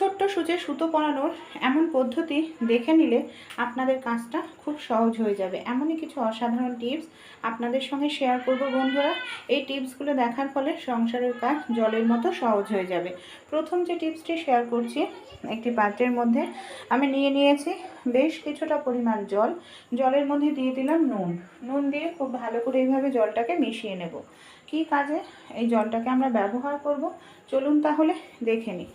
ছোট্ট সুচে সুতো পরানোর এমন পদ্ধতি দেখে নিলে আপনাদের কাজটা খুব সহজ হয়ে যাবে। এমনই কিছু অসাধারণ টিপস আপনাদের সঙ্গে শেয়ার করব বন্ধুরা। এই টিপসগুলো দেখার ফলে সংসারের কাজ জলের মতো সহজ হয়ে যাবে। প্রথম যে টিপসটি শেয়ার করছি, একটি পাত্রের মধ্যে আমি নিয়ে নিয়েছি বেশ কিছুটা পরিমাণ জল। জলের মধ্যে দিয়ে দিলাম নুন। নুন দিয়ে খুব ভালো করে এইভাবে জলটাকে মিশিয়ে নেব। কী কাজে এই জলটাকে আমরা ব্যবহার করব? চলুন তাহলে দেখে নিই।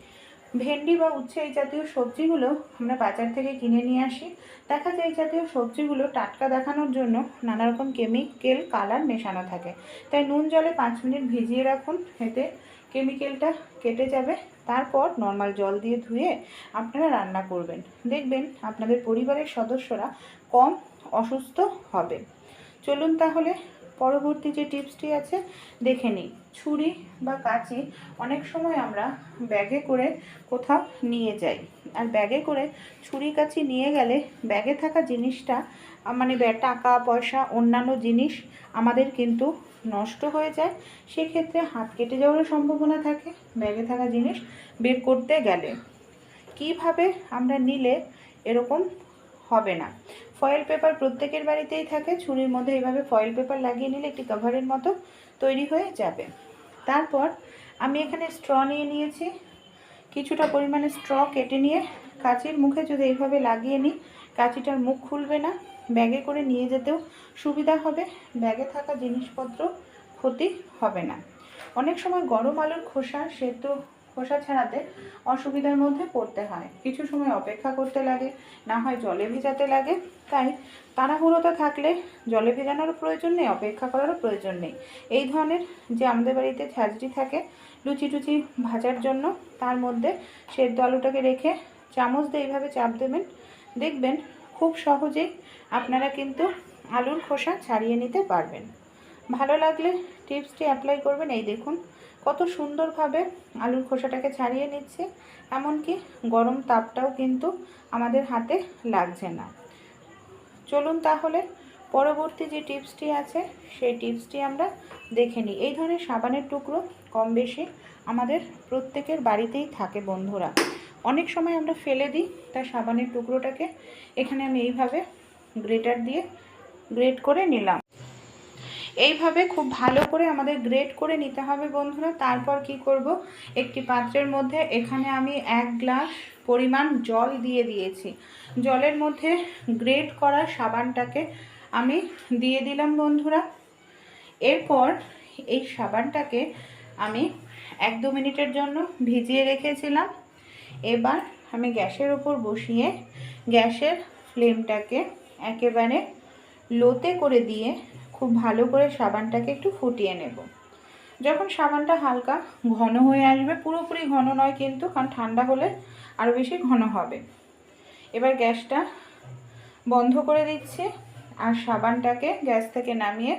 ভেন্ডি বা উচ্ছে এই জাতীয় সবজিগুলো আমরা বাজার থেকে কিনে নিয়ে আসি। দেখা যায় এই জাতীয় সবজিগুলো টাটকা দেখানোর জন্য নানা রকম কেমিক্যাল, কালার মেশানো থাকে। তাই নুন জলে পাঁচ মিনিট ভিজিয়ে রাখুন। এতে কেমিক্যালটা কেটে যাবে। তারপর নর্মাল জল দিয়ে ধুয়ে আপনারা রান্না করবেন। দেখবেন আপনাদের পরিবারের সদস্যরা কম অসুস্থ হবে। চলুন তাহলে পরবর্তী যে টিপসটি আছে, দেখে নিই। ছুরি বা কাঁচি অনেক সময় আমরা ব্যাগে করে কোথাও নিয়ে যাই। আর ব্যাগে করে ছুরি কাঁচি নিয়ে গেলে ব্যাগে থাকা জিনিসটা মানে টাকা, পয়সা, অন্যান্য জিনিস আমাদের কিন্তু নষ্ট হয়ে যায়। সেক্ষেত্রে হাত কেটে যাওয়ারও সম্ভাবনা থাকে। ব্যাগে থাকা জিনিস বের করতে গেলে। কীভাবে আমরা নিলে এরকম হবে না? ফয়েল পেপার প্রত্যেকের বাড়িতেই থাকে। ছুরির মধ্যে এইভাবে ফয়েল পেপার লাগিয়ে নিলে একটি কভারের মতো তৈরি হয়ে যাবে। তারপর আমি এখানে স্ট্র নিয়ে নিয়েছি। কিছুটা পরিমাণে স্ট্র কেটে নিয়ে কাঁচির মুখে যদি এইভাবে লাগিয়ে নিই, কাঁচিটার মুখ খুলবে না। ব্যাগে করে নিয়ে যেতেও সুবিধা হবে। ব্যাগে থাকা জিনিসপত্র ক্ষতি হবে না। অনেক সময় গরম আলুর খোসা, সেদ্ধ খোসা ছাড়াতে অসুবিধার মধ্যে পড়তে হয়। কিছু সময় অপেক্ষা করতে লাগে, না হয় জলে ভেজাতে লাগে। তাই তাড়াহুড়োতে থাকলে জলে ভেজানোর প্রয়োজন নেই, অপেক্ষা করারও প্রয়োজন নেই। এই ধরনের যে আমাদের বাড়িতে ঝাঁঝরি থাকে, লুচি টুচি ভাজার জন্য, তার মধ্যে সেদ্ধ আলুটাকে রেখে চামচ দিয়ে এইভাবে চাপ দেবেন। দেখবেন খুব সহজেই আপনারা কিন্তু আলুর খোসা ছাড়িয়ে নিতে পারবেন। ভালো লাগলে টিপসটি অ্যাপ্লাই করবেন। এই দেখুন কত সুন্দরভাবে আলুর খোসাটাকে ছাড়িয়ে নিচ্ছে, এমনকি গরম তাপটাও কিন্তু আমাদের হাতে লাগছে না। চলুন তাহলে পরবর্তী যে টিপসটি আছে, সেই টিপসটি আমরা দেখে নিই। এই ধরনের সাবানের টুকরো কম বেশি আমাদের প্রত্যেকের বাড়িতেই থাকে বন্ধুরা। অনেক সময় আমরা ফেলে দিই তার সাবানের টুকরোটাকে এখানে আমি এইভাবে গ্রেটার দিয়ে গ্রেট করে নিলাম। এইভাবে খুব ভালো করে আমাদের গ্রেট করে নিতে হবে বন্ধুরা। তারপর কি করব? একটি পাত্রের মধ্যে এখানে আমি এক গ্লাস পরিমাণ জল দিয়ে দিয়েছি। জলের মধ্যে গ্রেট করা সাবানটাকে আমি দিয়ে দিলাম বন্ধুরা। এরপর এই সাবানটাকে আমি এক দু মিনিটের জন্য ভিজিয়ে রেখেছিলাম। এবার আমি গ্যাসের ওপর বসিয়ে গ্যাসের ফ্লেমটাকে একেবারে লোতে করে দিয়ে খুব ভালো করে সাবানটাকে একটু ফুটিয়ে নেব। যখন সাবানটা হালকা ঘন হয়ে আসবে, পুরোপুরি ঘন নয় কিন্তু, কারণ ঠান্ডা হলে আরও বেশি ঘন হবে। এবার গ্যাসটা বন্ধ করে দিচ্ছি আর সাবানটাকে গ্যাস থেকে নামিয়ে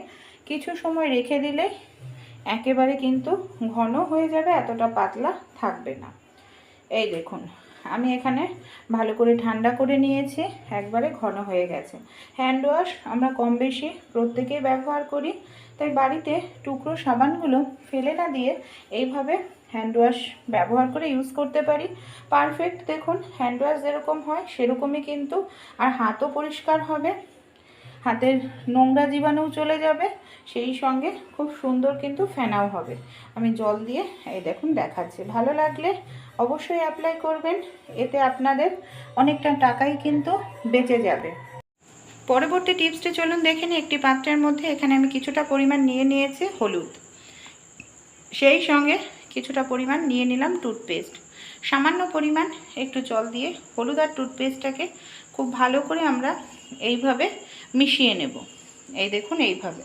কিছু সময় রেখে দিলেই একেবারে কিন্তু ঘন হয়ে যাবে, এতটা পাতলা থাকবে না। এই দেখুন আমি এখানে ভালো করে ঠান্ডা করে নিয়েছি, একবারে ঘন হয়ে গেছে। হ্যান্ড ওয়াশ আমরা কম বেশি প্রত্যেকেই ব্যবহার করি, তাই বাড়িতে টুকরো সাবানগুলো ফেলে না দিয়ে এইভাবে হ্যান্ড ওয়াশ ব্যবহার করে ইউজ করতে পারি। পারফেক্ট দেখুন হ্যান্ড ওয়াশ যেরকম হয় সেরকমই কিন্তু, আর হাতও পরিষ্কার হবে। হাতের নোংরা জীবাণুও চলে যাবে, সেই সঙ্গে খুব সুন্দর কিন্তু ফেনাও হবে। আমি জল দিয়ে এই দেখুন দেখাচ্ছি। ভালো লাগলে অবশ্যই অ্যাপ্লাই করবেন, এতে আপনাদের অনেকটা টাকাই কিন্তু বেঁচে যাবে। পরবর্তী টিপসটি চলুন দেখে নিই। একটি পাত্রের মধ্যে এখানে আমি কিছুটা পরিমাণ নিয়ে নিয়েছি হলুদ। সেই সঙ্গে কিছুটা পরিমাণ নিয়ে নিলাম টুথপেস্ট সামান্য পরিমাণ একটু জল দিয়ে হলুদ আর টুথপেস্টটাকে খুব ভালো করে আমরা এইভাবে মিশিয়ে নেব। এই দেখুন এইভাবে।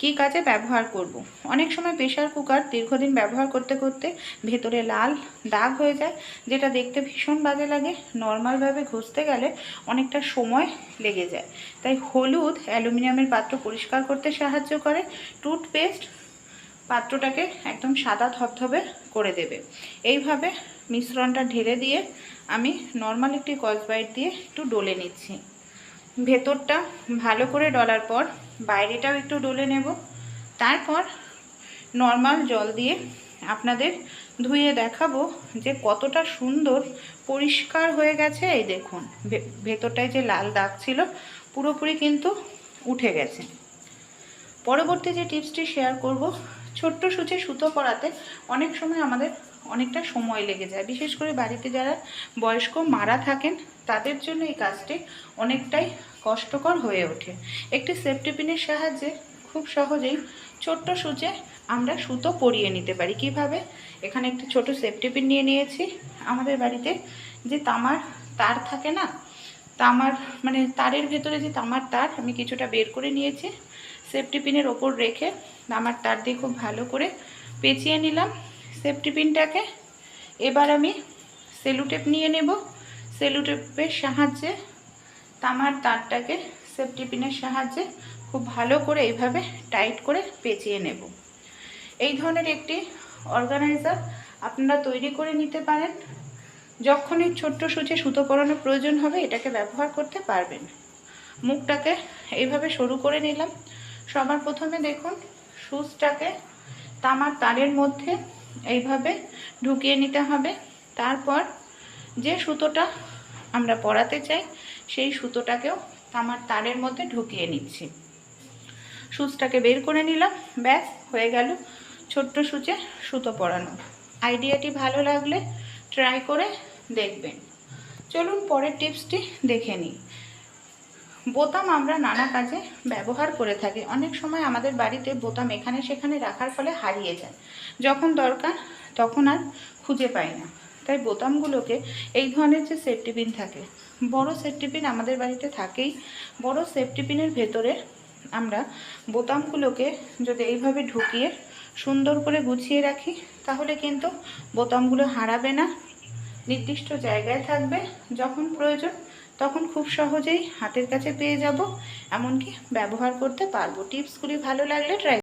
কী কাজে ব্যবহার করব। অনেক সময় প্রেশার কুকার দীর্ঘদিন ব্যবহার করতে করতে ভেতরে লাল দাগ হয়ে যায়, যেটা দেখতে ভীষণ বাজে লাগে। নর্মালভাবে ঘষতে গেলে অনেকটা সময় লেগে যায়। তাই হলুদ অ্যালুমিনিয়ামের পাত্র পরিষ্কার করতে সাহায্য করে। টুথপেস্ট পাত্রটাকে একদম সাদা ধবধবে করে দেবে। এইভাবে মিশ্রণটা ঢেলে দিয়ে আমি নর্মাল একটি কসবাইট দিয়ে একটু ডলে নিচ্ছি। ভেতরটা ভালো করে ডলার পর, বাইরেটাও একটু ডলে নেব। তারপর নর্মাল জল দিয়ে আপনাদের ধুয়ে দেখাবো যে কতটা সুন্দর পরিষ্কার হয়ে গেছে। এই দেখুন ভেতরটায় যে লাল দাগ ছিল, পুরোপুরি কিন্তু উঠে গেছে। পরবর্তী যে টিপসটি শেয়ার করব, ছোট্ট সূচে সুতো পরাতে অনেক সময় আমাদের অনেকটা সময় লেগে যায়। বিশেষ করে বাড়িতে যারা বয়স্ক মারা থাকেন, তাদের জন্য এই কাজটি অনেকটাই কষ্টকর হয়ে ওঠে। একটি সেফটি পিনের সাহায্যে খুব সহজেই ছোট্ট সূচে আমরা সুতো পরিয়ে নিতে পারি। কীভাবে? এখানে একটি ছোট সেফটি পিন নিয়ে নিয়েছি। আমাদের বাড়িতে যে তামার তার থাকে না, তামার মানে তারের ভেতরে যে তামার তার আমি কিছুটা বের করে নিয়েছি। সেফটি পিনের ওপর রেখে তামার তার দিয়ে খুব ভালো করে পেঁচিয়ে নিলাম। সেফটি পিনটাকে এবার আমি সেলুটেপ নিয়ে নেব। সেলুটেপের সাহায্যে তামার তারটাকে সেফটি পিনের সাহায্যে খুব ভালো করে এইভাবে টাইট করে পেঁচিয়ে নেব। এই ধরনের একটি অর্গানাইজার আপনারা তৈরি করে নিতে পারেন। যখনই ছোট্ট সূচে সুতো পরানোর প্রয়োজন হবে, এটাকে ব্যবহার করতে পারবেন। মুখটাকে এইভাবে সরু করে নিলাম। সবার প্রথমে দেখুন, সুচটাকে তামার তারের মধ্যে এইভাবে ঢুকিয়ে নিতে হবে। তারপর যে সুতোটা আমরা পরাতে চাই, সেই সুতোটাকেও তামার তারের মধ্যে ঢুকিয়ে নিচ্ছি। সুচটাকে বের করে নিলাম, ব্যাস, হয়ে গেল ছোট্ট সূচে সুতো পরানো। আইডিয়াটি ভালো লাগলে ট্রাই করে দেখবেন। চলুন পরের টিপসটি দেখে নিই। বোতাম আমরা নানা কাজে ব্যবহার করে থাকি। অনেক সময় আমাদের বাড়িতে বোতাম এখানে সেখানে রাখার ফলে হারিয়ে যায়। যখন দরকার তখন আর খুঁজে পাই না। তাই বোতামগুলোকে এই ধরনের যে সেফটি পিন থাকে, বড় সেফটি পিন আমাদের বাড়িতে থাকেই। বড় সেফটি পিনের ভেতরে আমরা বোতামগুলোকে যদি এইভাবে ঢুকিয়ে সুন্দর করে গুছিয়ে রাখি, তাহলে কিন্তু বোতামগুলো হারাবে না। নির্দিষ্ট জায়গায় থাকবে যখন প্রয়োজন। তখন খুব সহজেই হাতের কাছে পেয়ে যাব। এমনকি ব্যবহার করতে পারব। টিপসগুলি ভালো লাগলে ট্রাই